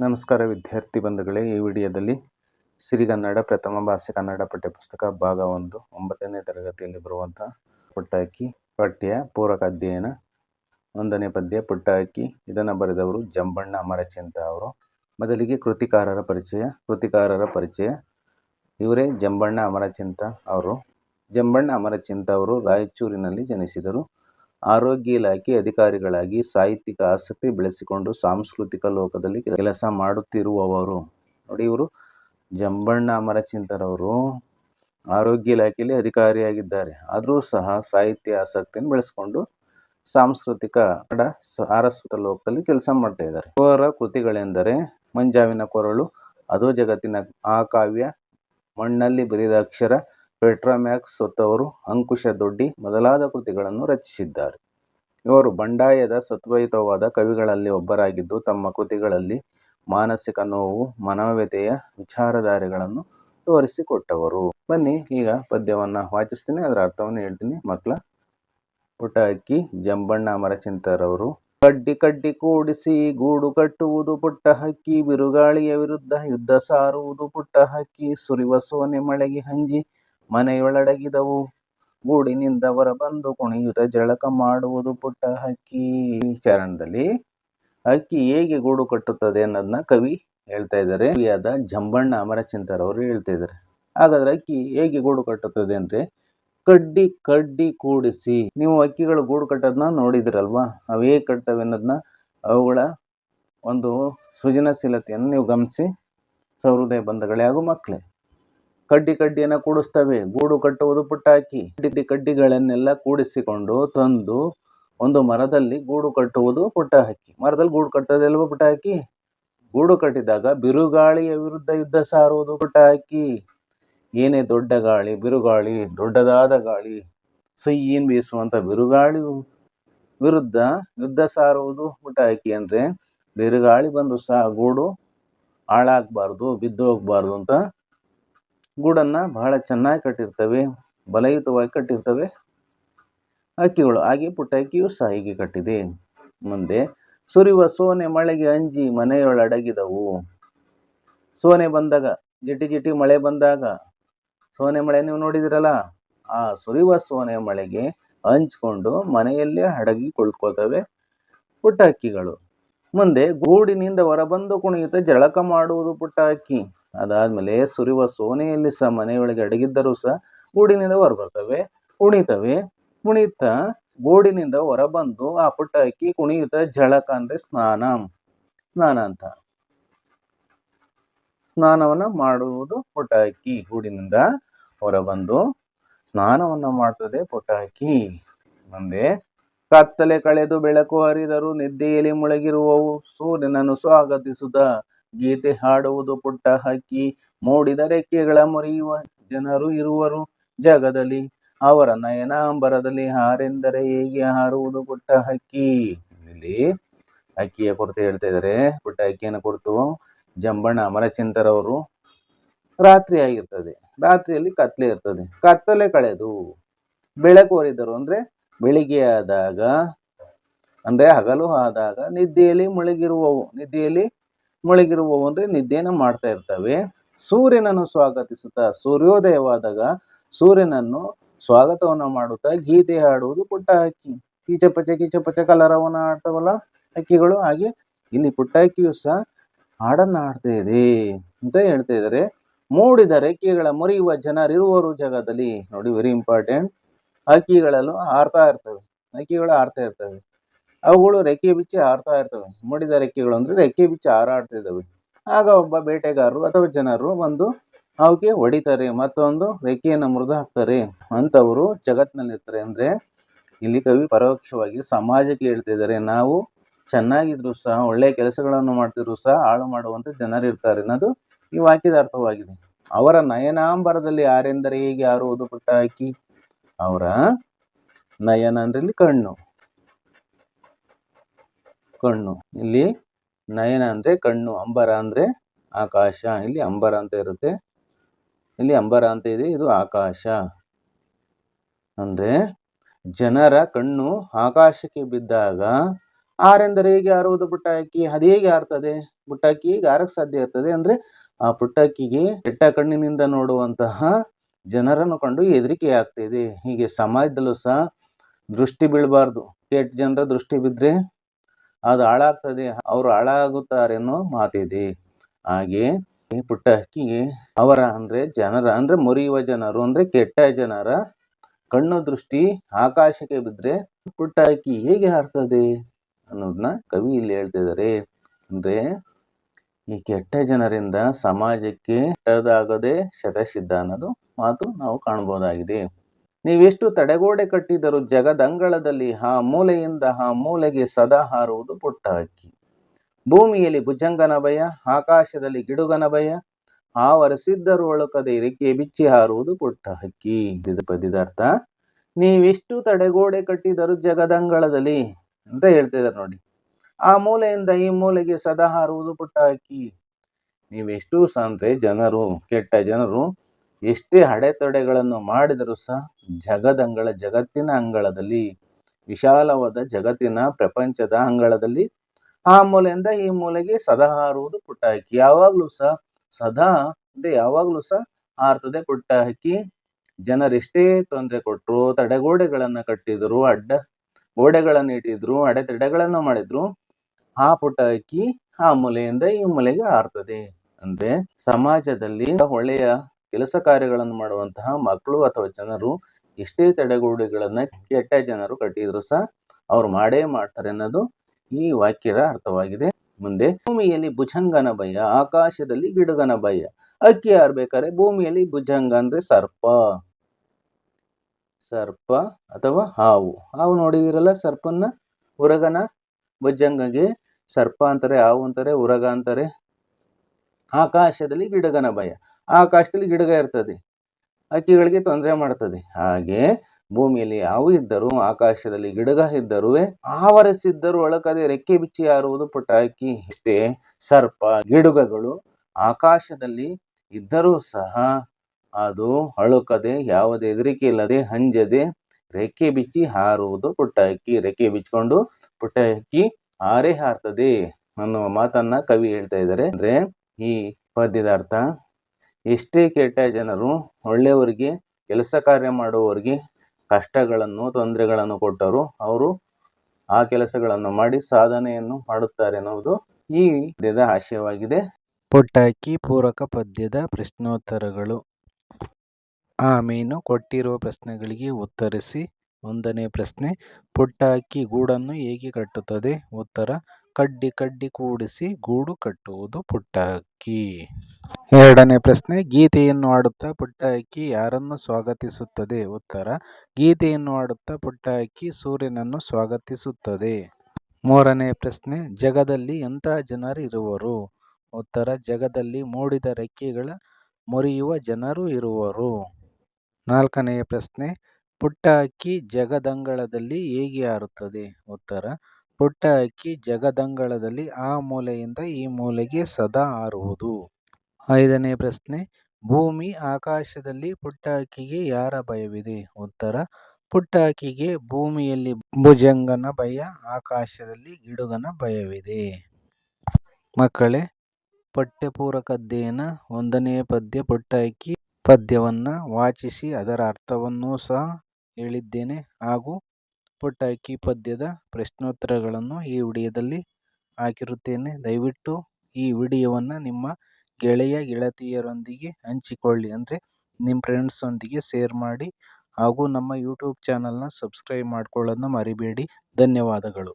ನಮಸ್ಕಾರ ವಿದ್ಯಾರ್ಥಿ ಬಂಧುಗಳೇ, ಈ ವಿಡಿಯೋದಲ್ಲಿ ಸಿರಿಗನ್ನಡ ಪ್ರಥಮ ಭಾಷೆ ಕನ್ನಡ ಪಠ್ಯಪುಸ್ತಕ ಭಾಗ ಒಂದು, ಒಂಬತ್ತನೇ ತರಗತಿಯಲ್ಲಿ ಬರುವಂಥ ಪುಟ್ಟಾಕಿ ಪಠ್ಯ ಪೂರಕ ಅಧ್ಯಯನ, ಒಂದನೇ ಪದ್ಯ ಪುಟ್ಟಾಕಿ, ಇದನ್ನು ಬರೆದವರು ಜಂಬಣ್ಣ ಅಮರಚಿಂತ ಅವರು. ಮೊದಲಿಗೆ ಕೃತಿಕಾರರ ಪರಿಚಯ ಕೃತಿಕಾರರ ಪರಿಚಯ. ಇವರೇ ಜಂಬಣ್ಣ ಅಮರಚಿಂತ ಅವರು. ಜಂಬಣ್ಣ ಅಮರಚಿಂತ ಅವರು ರಾಯಚೂರಿನಲ್ಲಿ ಜನಿಸಿದರು. ಆರೋಗ್ಯ ಇಲಾಖೆ ಅಧಿಕಾರಿಗಳಾಗಿ ಸಾಹಿತ್ಯಿಕ ಆಸಕ್ತಿ ಬೆಳೆಸಿಕೊಂಡು ಸಾಂಸ್ಕೃತಿಕ ಲೋಕದಲ್ಲಿ ಕೆಲಸ ಮಾಡುತ್ತಿರುವವರು. ನೋಡಿ ಇವರು ಜಂಬಣ್ಣ ಅಮರಚಿಂತರವರು ಆರೋಗ್ಯ ಇಲಾಖೆಯಲ್ಲಿ ಅಧಿಕಾರಿಯಾಗಿದ್ದಾರೆ. ಆದರೂ ಸಹ ಸಾಹಿತ್ಯ ಆಸಕ್ತಿಯನ್ನು ಬೆಳೆಸಿಕೊಂಡು ಸಾಂಸ್ಕೃತಿಕ ಕನ್ನಡ ಸಾರಸ್ವತ ಲೋಕದಲ್ಲಿ ಕೆಲಸ ಮಾಡ್ತಾ ಇದ್ದಾರೆ. ಇವರ ಕೃತಿಗಳೆಂದರೆ ಮಂಜಾವಿನ ಕೊರಳು, ಅದು ಜಗತ್ತಿನ ಆ ಕಾವ್ಯ, ಮಣ್ಣಲ್ಲಿ ಬರಿದ ಅಕ್ಷರ ಪೆಟ್ರಾಮ್ಯಾಕ್ಸ್ ಸೊತ್ತವರು ಅಂಕುಶ ದೊಡ್ಡಿ ಮೊದಲಾದ ಕೃತಿಗಳನ್ನು ರಚಿಸಿದ್ದಾರೆ. ಇವರು ಬಂಡಾಯದ ಸತ್ವಯುತವಾದ ಕವಿಗಳಲ್ಲಿ ಒಬ್ಬರಾಗಿದ್ದು, ತಮ್ಮ ಕೃತಿಗಳಲ್ಲಿ ಮಾನಸಿಕ ನೋವು ಮನವ್ಯತೆಯ ವಿಚಾರಧಾರೆಗಳನ್ನು ತೋರಿಸಿಕೊಟ್ಟವರು. ಬನ್ನಿ, ಈಗ ಪದ್ಯವನ್ನು ವಾಚಿಸ್ತೀನಿ, ಅದರ ಅರ್ಥವನ್ನು ಹೇಳ್ತೀನಿ. ಮಕ್ಕಳ ಪುಟ ಅಕ್ಕಿ ಜಂಬಣ್ಣ ಮರಚಿಂತರವರು, ಕಡ್ಡಿ ಕಡ್ಡಿ ಕೂಡಿಸಿ ಗೂಡು ಕಟ್ಟುವುದು ಪುಟ್ಟ ಹಕ್ಕಿ, ಬಿರುಗಾಳಿಯ ವಿರುದ್ಧ ಯುದ್ಧ ಸಾರುವುದು ಪುಟ್ಟ ಹಕ್ಕಿ, ಸುರಿವ ಸೋನೆ ಮಳೆಗೆ ಹಂಜಿ ಮನೆಯೊಳಡಗಿದವು. ಗೂಡಿನಿಂದ ಹೊರ ಬಂದು ಕುಣಿಯುತ್ತ ಜಳಕ ಮಾಡುವುದು ಪುಟ್ಟ ಹಕ್ಕಿ. ಚರಣದಲ್ಲಿ ಹಕ್ಕಿ ಹೇಗೆ ಗೂಡು ಕಟ್ಟುತ್ತದೆ ಅನ್ನೋದನ್ನ ಕವಿ ಹೇಳ್ತಾ ಇದ್ದಾರೆ. ಕವಿಯಾದ ಜಂಬಣ್ಣ ಅಮರಚಿಂತರವರು ಹೇಳ್ತಾ ಇದ್ದಾರೆ. ಹಾಗಾದ್ರೆ ಅಕ್ಕಿ ಹೇಗೆ ಗೂಡು ಕಟ್ಟುತ್ತದೆ ಅಂದ್ರೆ ಕಡ್ಡಿ ಕಡ್ಡಿ ಕೂಡಿಸಿ. ನೀವು ಅಕ್ಕಿಗಳು ಗೂಡು ಕಟ್ಟೋದನ್ನ ನೋಡಿದ್ರಲ್ವಾ? ಅವು ಹೇಗೆ ಕಟ್ತವೆ ಅನ್ನೋದನ್ನ ಅವುಗಳ ಒಂದು ಸೃಜನಶೀಲತೆಯನ್ನು ನೀವು ಗಮನಿಸಿ. ಸಹೃದಯ ಬಂಧಗಳೇ ಹಾಗೂ ಮಕ್ಕಳೇ. ಕಡ್ಡಿ ಕಡ್ಡಿಯನ್ನು ಕೂಡಿಸ್ತವೆ. ಗೂಡು ಕಟ್ಟುವುದು ಪುಟ್ಟಾಕಿ. ಕಡ್ಡಿ ಕಡ್ಡಿಗಳನ್ನೆಲ್ಲ ಕೂಡಿಸಿಕೊಂಡು ತಂದು ಒಂದು ಮರದಲ್ಲಿ ಗೂಡು ಕಟ್ಟುವುದು ಪುಟ್ಟ ಹಕ್ಕಿ ಮರದಲ್ಲಿ ಗೂಡು ಕಟ್ಟೋದೇ ಅಲ್ವಾ ಹಕ್ಕಿ ಗೂಡು ಕಟ್ಟಿದಾಗ ಬಿರುಗಾಳಿಯ ವಿರುದ್ಧ ಯುದ್ಧ ಸಾರುವುದು ಪುಟ್ಟ ಹಕ್ಕಿ ಏನೇ ದೊಡ್ಡ ಗಾಳಿ, ಬಿರುಗಾಳಿ, ದೊಡ್ಡದಾದ ಗಾಳಿ ಸೈಯನ್ ಬೀಸುವಂತ ಬಿರುಗಾಳಿ ವಿರುದ್ಧ ಯುದ್ಧ ಸಾರುವುದು ಪುಟ್ಟ ಹಾಕಿ ಅಂದ್ರೆ ಬಿರುಗಾಳಿ ಬಂದು ಸಹ ಗೂಡು ಹಾಳಾಗಬಾರ್ದು ಬಿದ್ದು ಹೋಗ್ಬಾರ್ದು ಅಂತ ಗೂಡನ್ನ ಬಹಳ ಚೆನ್ನಾಗಿ ಕಟ್ಟಿರ್ತವೆ, ಬಲಯುತವಾಗಿ ಕಟ್ಟಿರ್ತವೆ. ಅಕ್ಕಿಗಳು ಹಾಗೆ ಪುಟ್ಟ ಅಕ್ಕಿಯು ಸಹ ಹೀಗೆ ಕಟ್ಟಿದೆ. ಮುಂದೆ ಸುರಿಯುವ ಸೋನೆ ಮಳೆಗೆ ಅಂಜಿ ಮನೆಯೊಳಡಗಿದವು ಸೋನೆ ಬಂದಾಗ, ಜಿಟಿ ಜಿಟಿ ಮಳೆ ಬಂದಾಗ, ಸೋನೆ ಮಳೆ ನೀವು ನೋಡಿದಿರಲ್ಲ? ಆ ಸುರಿಯುವ ಸೋನೆ ಮಳೆಗೆ ಹಂಚ್ಕೊಂಡು ಮನೆಯಲ್ಲೇ ಅಡಗಿ ಕುಳಿತುಕೊಳ್ತವೆ ಪುಟ್ಟ ಹಕ್ಕಿಗಳು ಮುಂದೆ ಗೂಡಿನಿಂದ ಹೊರಬಂದು ಕುಣಿಯುತ್ತ ಜಳಕ ಮಾಡುವುದು ಪುಟ್ಟ ಹಕ್ಕಿ ಅದಾದ್ಮೇಲೆ ಸುರಿಯುವ ಸೋನೆಯಲ್ಲಿ ಸಹ ಮನೆಯೊಳಗೆ ಅಡಗಿದ್ದರೂ ಸಹ ಗೂಡಿನಿಂದ ಹೊರಬರ್ತವೆ. ಕುಣಿತವೆ? ಕುಣಿತ ಗೂಡಿನಿಂದ ಹೊರಬಂದು ಆ ಪುಟ್ಟ ಅಕ್ಕಿ ಕುಣಿಯುತ್ತ ಜಳಕ ಅಂದ್ರೆ ಸ್ನಾನ. ಸ್ನಾನ ಅಂತ. ಸ್ನಾನವನ್ನ ಮಾಡುವುದು ಪುಟ್ಟ ಗೂಡಿನಿಂದ ಹೊರಬಂದು ಸ್ನಾನವನ್ನ ಮಾಡ್ತದೆ ಪುಟ್ಟ ಅಕ್ಕಿ. ಮುಂದೆ ಕತ್ತಲೆ ಕಳೆದು ಬೆಳಕು ಹರಿದರು ನಿದ್ದೆಯಲ್ಲಿ ಮುಳುಗಿರುವವು. ಸೂರ್ಯನನ್ನು ಸ್ವಾಗತಿಸುತ್ತ ಗೀತೆ ಹಾಡುವುದು ಪುಟ್ಟ ಹಕ್ಕಿ ಮೂಡಿದ ರೆಕ್ಕೆಗಳ ಮುರಿಯುವ ಜನರು ಇರುವರು. ಜಗದಲ್ಲಿ ಅವರ ನಯನಾಂಬರದಲ್ಲಿ ಹಾರೆಂದರೆ ಹೇಗೆ ಹಾರುವುದು ಪುಟ್ಟ ಹಕ್ಕಿ? ಇಲ್ಲಿ ಅಕ್ಕಿಯ ಕುರಿತು ಹೇಳ್ತಾ ಇದ್ದಾರೆ. ಪುಟ್ಟ ಅಕ್ಕಿಯನ್ನು ಕುರಿತು ಜಂಬಣ್ಣ ಅಮರಚಿಂತರವರು. ರಾತ್ರಿ ಆಗಿರ್ತದೆ. ರಾತ್ರಿಯಲ್ಲಿ ಕತ್ಲೆ ಇರ್ತದೆ. ಕತ್ತಲೆ ಕಳೆದು ಬೆಳಕು ಹೊರಿದರು ಅಂದ್ರೆ ಬೆಳಿಗ್ಗೆ ಆದಾಗ, ಅಂದ್ರೆ ಹಗಲು ಆದಾಗ ನಿದ್ದೆಯಲ್ಲಿ ಮುಳುಗಿರುವವು. ನಿದ್ದೆಯಲ್ಲಿ ಮುಳುಗಿರುವವು ಒಂದು ನಿದ್ದೆಯನ್ನು ಮಾಡ್ತಾ ಇರ್ತವೆ. ಸೂರ್ಯನನ್ನು ಸ್ವಾಗತಿಸುತ್ತಾ ಸೂರ್ಯೋದಯವಾದಾಗ ಸೂರ್ಯನನ್ನು ಸ್ವಾಗತವನ್ನು ಮಾಡುತ್ತಾ ಗೀತೆ ಹಾಡುವುದು ಪುಟ್ಟ ಹಕ್ಕಿ ಕೀಚಪಚೆ ಕೀಚಪಚೆ, ಕಲರವನ್ನ ಆಡ್ತಾವಲ್ಲ ಹಕ್ಕಿಗಳು ಹಾಗೆ ಇಲ್ಲಿ ಪುಟ್ಟ ಹಕ್ಕಿಯು ಸಹ ಹಾಡನ್ನ ಆಡ್ತಾ ಇದೆ ಅಂತ ಹೇಳ್ತಾ ಇದ್ದಾರೆ. ಮೂಡಿದ ರೆಕ್ಕೆಗಳ ಮುರಿಯುವ ಜನರಿರುವರು ಜಗದಲ್ಲಿ. ನೋಡಿ ವೆರಿ ಇಂಪಾರ್ಟೆಂಟ್ ಹಕ್ಕಿಗಳಲ್ಲೂ ಹಾರ್ತಾ ಇರ್ತವೆ. ಹಕ್ಕಿಗಳು ಹಾರ್ತಾ ಇರ್ತವೆ. ಅವುಗಳು ರೆಕ್ಕೆ ಬಿಚ್ಚಿ ಹಾರ್ತಾ ಇರ್ತವೆ. ಮೂಡಿದ ರೆಕ್ಕೆಗಳು ಅಂದ್ರೆ ರೆಕ್ಕೆ ಬಿಚ್ಚಿ ಹಾರಾಡ್ತಿದ್ದಾವೆ ಆಗ ಒಬ್ಬ ಬೇಟೆಗಾರರು ಅಥವಾ ಜನರು ಬಂದು ಅವಕ್ಕೆ ಹೊಡಿತಾರೆ, ಮತ್ತೊಂದು ರೆಕ್ಕೆಯನ್ನು ಮುರಿದು ಹಾಕ್ತಾರೆ ಅಂತವರು ಜಗತ್ತಿನಲ್ಲಿರ್ತಾರೆ ಅಂದರೆ ಇಲ್ಲಿ ಕವಿ ಪರೋಕ್ಷವಾಗಿ ಸಮಾಜಕ್ಕೆ ಹೇಳ್ತಾ ಇದ್ದಾರೆ. ನಾವು ಚೆನ್ನಾಗಿದ್ರು ಸಹ ಒಳ್ಳೆಯ ಕೆಲಸಗಳನ್ನು ಮಾಡ್ತಿದ್ರು ಸಹ, ಹಾಳು ಮಾಡುವಂಥ ಜನರಿರ್ತಾರೆ ಅನ್ನೋದು ಈ ವಾಕ್ಯದ ಅರ್ಥವಾಗಿದೆ. ಅವರ ನಯನಾಂಬರದಲ್ಲಿ ಯಾರೆಂದರೆ, ಹೇಗೆ ಯಾರು ಪುಟ್ಟ ಹಾಕಿ ಅವರ ನಯನ ಅಂದ್ರೆ ಇಲ್ಲಿ ಕಣ್ಣು. ಕಣ್ಣು. ಇಲ್ಲಿ ನಯನ ಅಂದ್ರೆ ಕಣ್ಣು, ಅಂಬರ ಅಂದ್ರೆ ಆಕಾಶ. ಇಲ್ಲಿ ಅಂಬರ ಅಂತ ಇರುತ್ತೆ. ಇಲ್ಲಿ ಅಂಬರ ಅಂತ ಇದೆ, ಇದು ಆಕಾಶ. ಅಂದ್ರೆ ಜನರ ಕಣ್ಣು ಆಕಾಶಕ್ಕೆ ಬಿದ್ದಾಗ ಆರೆಂದರೆ ಹೇಗೆ ಆರುವುದು ಪುಟ್ಟಕ್ಕಿ ಅದು ಹೇಗೆ ಹಾರ್ತದೆ ಪುಟ್ಟಕ್ಕಿ ಹೇಗೆ ಆರಕ್ಕೆ ಸಾಧ್ಯ ಇರ್ತದೆ ಅಂದ್ರೆ ಆ ಪುಟ್ಟಕ್ಕಿಗೆ ಕೆಟ್ಟ ಕಣ್ಣಿನಿಂದ ನೋಡುವಂತಹ ಜನರನ್ನು ಕಂಡು ಹೆದರಿಕೆ ಆಗ್ತಿದೆ ಹೀಗೆ ಸಮಾಜದಲ್ಲೂ ಸಹ ದೃಷ್ಟಿ ಬೀಳಬಾರ್ದು. ಕೆಟ್ಟ ಜನರ ದೃಷ್ಟಿ ಬಿದ್ದರೆ ಅದು ಹಾಳಾಗ್ತದೆ ಅವರು ಹಾಳಾಗುತ್ತಾರೆ ಅನ್ನೋ ಮಾತಿದೆ. ಹಾಗೆ ಈ ಪುಟ್ಟ ಹಕ್ಕಿಗೆ ಅವರ ಅಂದ್ರೆ ಜನರ, ಅಂದ್ರೆ ಮುರಿಯುವ ಜನರು, ಅಂದ್ರೆ ಕೆಟ್ಟ ಜನರ ಕಣ್ಣು ದೃಷ್ಟಿ ಆಕಾಶಕ್ಕೆ ಬಿದ್ದರೆ ಪುಟ್ಟ ಹಕ್ಕಿ ಹೇಗೆ ಹಾರ್ತದೆ ಅನ್ನೋದನ್ನ ಕವಿ ಇಲ್ಲಿ ಹೇಳ್ತಿದ್ದಾರೆ. ಅಂದ್ರೆ ಈ ಕೆಟ್ಟ ಜನರಿಂದ ಸಮಾಜಕ್ಕೆ ಕೆಟ್ಟದಾಗದೆ ಶತಸಿದ್ಧ ಅನ್ನೋದು ಮಾತು ನಾವು ಕಾಣಬಹುದಾಗಿದೆ ನೀವೆಷ್ಟು ತಡೆಗೋಡೆ ಕಟ್ಟಿದರೂ ಜಗದಂಗಳದಲ್ಲಿ ಆ ಮೂಲೆಯಿಂದ ಆ ಮೂಲೆಗೆ ಸದಾ ಹಾರುವುದು ಪುಟ್ಟ ಹಕ್ಕಿ ಭೂಮಿಯಲ್ಲಿ ಭುಜಂಗನ ಭಯ, ಆಕಾಶದಲ್ಲಿ ಗಿಡುಗನ ಭಯ, ಆವರಿಸಿದ್ದರೂ ಒಳಕದೆ ಇರಿಕೆ ಬಿಚ್ಚಿ ಹಾರುವುದು ಪುಟ್ಟ ಹಕ್ಕಿ ಇದು ಪದ್ಯದಾರ್ಥ, ನೀವೆಷ್ಟು ತಡೆಗೋಡೆ ಕಟ್ಟಿದರೂ ಜಗದಂಗಳದಲ್ಲಿ ಅಂತ ಹೇಳ್ತಿದ್ದಾರೆ ನೋಡಿ. ಆ ಮೂಲೆಯಿಂದ ಈ ಮೂಲೆಗೆ ಸದಾ ಹಾರುವುದು ಪುಟ್ಟ ಹಕ್ಕಿ ನೀವೆಷ್ಟು ಸಂತೆ ಜನರು, ಕೆಟ್ಟ ಜನರು ಎಷ್ಟೇ ಅಡೆತಡೆಗಳನ್ನು ಮಾಡಿದರೂ ಸಹ ಜಗದಂಗಳ ಜಗತ್ತಿನ ಅಂಗಳದಲ್ಲಿ, ವಿಶಾಲವಾದ ಜಗತ್ತಿನ ಪ್ರಪಂಚದ ಅಂಗಳದಲ್ಲಿ ಆ ಮೂಲೆಯಿಂದ ಈ ಮೂಲೆಗೆ ಸದಾ ಹಾರುವುದು ಪುಟ್ಟ ಹಕ್ಕಿ ಯಾವಾಗಲೂ ಸಹ ಸದಾ ಅಂದ್ರೆ ಯಾವಾಗಲೂ ಸಹ ಹಾರ್ತದೆ ಪುಟ್ಟ ಹಕ್ಕಿ ಜನರೆಷ್ಟೇ ತೊಂದರೆ ಕೊಟ್ಟರು ತಡೆಗೋಡೆಗಳನ್ನ ಕಟ್ಟಿದ್ರು, ಅಡ್ಡ ಗೋಡೆಗಳನ್ನು ಇಟ್ಟಿದ್ರು, ಅಡೆತಡೆಗಳನ್ನು ಮಾಡಿದ್ರು, ಆ ಪುಟ್ಟ ಹಕ್ಕಿ ಆ ಮೂಲೆಯಿಂದ ಈ ಮೂಲೆಗೆ ಹಾರ್ತದೆ. ಅಂದ್ರೆ ಸಮಾಜದಲ್ಲಿ ಒಳ್ಳೆಯ ಕೆಲಸ ಕಾರ್ಯಗಳನ್ನು ಮಾಡುವಂತಹ ಮಕ್ಕಳು ಅಥವಾ ಜನರು ಎಷ್ಟೇ ತಡೆಗೋಡೆಗಳನ್ನ ಕೆಟ್ಟ ಜನರು ಕಟ್ಟಿದ್ರು ಸಹ ಅವ್ರು ಮಾಡೇ ಮಾಡ್ತಾರೆ ಅನ್ನೋದು ಈ ವಾಕ್ಯದ ಅರ್ಥವಾಗಿದೆ. ಮುಂದೆ ಭೂಮಿಯಲ್ಲಿ ಭುಜಂಗನ ಭಯ, ಆಕಾಶದಲ್ಲಿ ಗಿಡಗನ ಭಯ, ಅಕ್ಕಿ ಹಾರ್ಬೇಕಾದ್ರೆ ಭೂಮಿಯಲ್ಲಿ ಭುಜಂಗ ಅಂದ್ರೆ ಸರ್ಪ. ಸರ್ಪ ಅಥವಾ ಹಾವು. ಹಾವು ನೋಡಿದಿರಲ್ಲ ಸರ್ಪನ್ನ? ಉರಗನ? ಭುಜಂಗಗೆ ಸರ್ಪ ಅಂತಾರೆ, ಹಾವು ಅಂತಾರೆ, ಉರಗ ಅಂತಾರೆ. ಆಕಾಶದಲ್ಲಿ ಗಿಡಗನ ಭಯ. ಆಕಾಶದಲ್ಲಿ ಗಿಡಗ ಇರ್ತದೆ. ಹಕ್ಕಿಗಳಿಗೆ ತೊಂದರೆ ಮಾಡ್ತದೆ. ಹಾಗೆ ಭೂಮಿಯಲ್ಲಿ ಹಾವು ಇದ್ದರೂ, ಆಕಾಶದಲ್ಲಿ ಗಿಡಗ ಇದ್ದರೂ ಆವರಿಸಿದ್ದರೂ ಒಳಕದೆ ರೆಕ್ಕೆ ಬಿಚ್ಚಿ ಹಾರುವುದು ಪುಟ್ಟ ಹಕ್ಕಿ ಇಷ್ಟೇ ಸರ್ಪ, ಗಿಡುಗಗಳು ಆಕಾಶದಲ್ಲಿ ಇದ್ದರೂ ಸಹ ಅದು ಅಳುಕದೆ, ಯಾವುದೇ ಹೆದರಿಕೆ ಇಲ್ಲದೆ ಹಂಜದೆ ರೆಕ್ಕೆ ಬಿಚ್ಚಿ ಹಾರುವುದು ಪುಟ್ಟ ಹಕ್ಕಿ ರೆಕ್ಕೆ ಬಿಚ್ಚಿಕೊಂಡು ಪುಟ್ಟ ಹಕ್ಕಿ ಹಾರೇ ಹಾರ್ತದೆ ಅನ್ನುವ ಮಾತನ್ನ ಕವಿ ಹೇಳ್ತಾ ಇದ್ದಾರೆ. ಅಂದ್ರೆ ಈ ಪದ್ಯದ ಅರ್ಥ ಎಷ್ಟೇ ಕೆಟ್ಟ ಜನರು ಒಳ್ಳೆಯವರಿಗೆ ಕೆಲಸ ಕಾರ್ಯ ಮಾಡುವವರಿಗೆ ಕಷ್ಟಗಳನ್ನು, ತೊಂದರೆಗಳನ್ನು ಕೊಟ್ಟರು ಅವರು ಆ ಕೆಲಸಗಳನ್ನು ಮಾಡಿ ಸಾಧನೆಯನ್ನು ಮಾಡುತ್ತಾರೆ ಎನ್ನುವುದು ಈ ಪದ್ಯದ ಆಶಯವಾಗಿದೆ ಪೊಟ್ಟಾಕಿ ಪೂರಕ ಪದ್ಯದ ಪ್ರಶ್ನೋತ್ತರಗಳು. ಆಮೇನು ಕೊಟ್ಟಿರುವ ಪ್ರಶ್ನೆಗಳಿಗೆ ಉತ್ತರಿಸಿ. ಒಂದನೇ ಪ್ರಶ್ನೆ, ಪುಟ್ಟಾಕಿ ಗೂಡನ್ನು ಹೇಗೆ ಕಟ್ಟುತ್ತದೆ? ಉತ್ತರ ಕಡ್ಡಿ ಕಡ್ಡಿ ಕೂಡಿಸಿ ಗೂಡು ಕಟ್ಟುವುದು ಪುಟ್ಟ ಅಕ್ಕಿ ಎರಡನೇ ಪ್ರಶ್ನೆ, ಗೀತೆಯನ್ನು ಹಾಡುತ್ತಾ ಪುಟ್ಟ ಅಕ್ಕಿ ಯಾರನ್ನು ಸ್ವಾಗತಿಸುತ್ತದೆ? ಉತ್ತರ, ಗೀತೆಯನ್ನು ಹಾಡುತ್ತಾ ಪುಟ್ಟ ಅಕ್ಕಿ ಸೂರ್ಯನನ್ನು ಸ್ವಾಗತಿಸುತ್ತದೆ. ಮೂರನೇ ಪ್ರಶ್ನೆ, ಜಗದಲ್ಲಿ ಎಂಥ ಜನರು ಇರುವರು? ಉತ್ತರ, ಜಗದಲ್ಲಿ ಮೂಡಿದ ರೆಕ್ಕೆಗಳ ಮುರಿಯುವ ಜನರು ಇರುವರು. ನಾಲ್ಕನೆಯ ಪ್ರಶ್ನೆ ಪುಟ್ಟ ಅಕ್ಕಿ ಜಗದಂಗಳದಲ್ಲಿ ಹೇಗೆ ಹಾರುತ್ತದೆ? ಉತ್ತರ ಪುಟ್ಟ ಅಕ್ಕಿ ಜಗದಂಗಳದಲ್ಲಿ ಆ ಮೂಲೆಯಿಂದ ಈ ಮೂಲೆಗೆ ಸದಾ ಹಾರುವುದು ಐದನೇ ಪ್ರಶ್ನೆ, ಭೂಮಿ ಆಕಾಶದಲ್ಲಿ ಪುಟ್ಟ ಅಕ್ಕಿಗೆ ಯಾರ ಭಯವಿದೆ? ಉತ್ತರ ಪುಟ್ಟ ಅಕ್ಕಿಗೆ ಭೂಮಿಯಲ್ಲಿ ಭುಜಂಗನ ಭಯ, ಆಕಾಶದಲ್ಲಿ ಗಿಡುಗನ ಭಯವಿದೆ. ಮಕ್ಕಳೇ ಪಠ್ಯಪೂರಕ ಅಧ್ಯಯನ ಒಂದನೇ ಪದ್ಯ ಪುಟ್ಟ ಅಕ್ಕಿ ಪದ್ಯವನ್ನು ವಾಚಿಸಿ ಅದರ ಅರ್ಥವನ್ನೂ ಸಹ ಹೇಳಿದ್ದೇನೆ. ಹಾಗೂ ಪುಟ್ಟ ಅಕ್ಕಿ ಪದ್ಯದ ಪ್ರಶ್ನೋತ್ತರಗಳನ್ನು ಈ ವಿಡಿಯೋದಲ್ಲಿ ಹಾಕಿರುತ್ತೇನೆ. ದಯವಿಟ್ಟು ಈ ವಿಡಿಯೋವನ್ನು ನಿಮ್ಮ ಗೆಳೆಯ, ಗೆಳತಿಯರೊಂದಿಗೆ ಹಂಚಿಕೊಳ್ಳಿ. ಅಂದರೆ ನಿಮ್ಮ ಫ್ರೆಂಡ್ಸೊಂದಿಗೆ ಶೇರ್ ಮಾಡಿ ಹಾಗೂ ನಮ್ಮ ಯೂಟ್ಯೂಬ್ ಚಾನಲ್ನ ಸಬ್ಸ್ಕ್ರೈಬ್ ಮಾಡ್ಕೊಳ್ಳೋದನ್ನ ಮರಿಬೇಡಿ. ಧನ್ಯವಾದಗಳು.